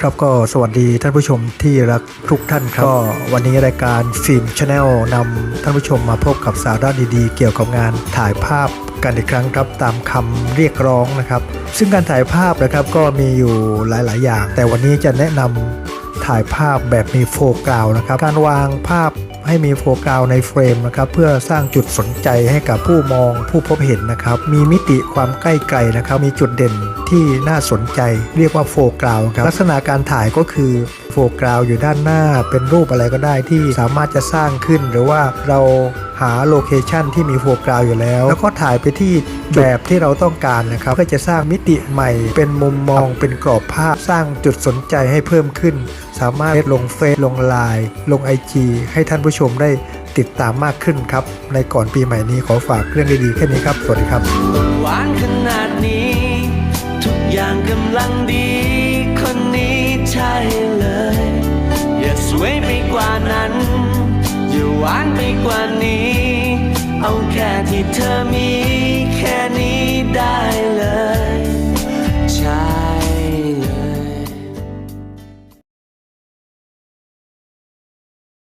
ครับก็สวัสดีท่านผู้ชมที่รักทุกท่านครับก็วันนี้รายการฟิล์มชาแนลนำท่านผู้ชมมาพบกับสาระดีๆ เกี่ยวกับงานถ่ายภาพกันอีกครั้งครับตามคำเรียกร้องนะครับ ซึ่งการถ่ายภาพนะครับก็มีอยู่หลาย ๆ อย่าง แต่วันนี้จะแนะนำถ่ายภาพแบบมีโฟกัสนะครับ การวางภาพ ให้มีโฟกัสในเฟรมนะครับเพื่อสร้างจุดสนใจให้กับผู้มองผู้พบเห็นนะครับ มีมิติความใกล้ไกลนะครับ มีจุดเด่นที่น่าสนใจ เรียกว่าโฟกัสครับลักษณะการถ่ายก็คือโฟกัสอยู่ด้านหน้าเป็นรูปอะไรก็ได้ที่สามารถจะสร้างขึ้น หรือว่าเรา หาโลเคชันที่มีโฟกัสอยู่แล้ว แล้วก็ถ่ายไปที่แบบที่เราต้องการนะครับ ก็จะสร้างมิติใหม่ เป็นมุมมองเป็นกรอบภาพสร้างจุดสนใจให้เพิ่มขึ้น สามารถลงเฟซลงไลน์ลง IG ให้ท่านผู้ชมได้ติดตามมากขึ้นครับ ในก่อนปีใหม่นี้ขอฝากเรื่องดีๆแค่นี้ครับ สวัสดีครับหวานขนาดนี้ ทุกอย่างกำลังดี คนนี้ใช่เลย อย่าสวยไปกว่านั้น อย่าหวานไปกว่านี้ ที่เธอมี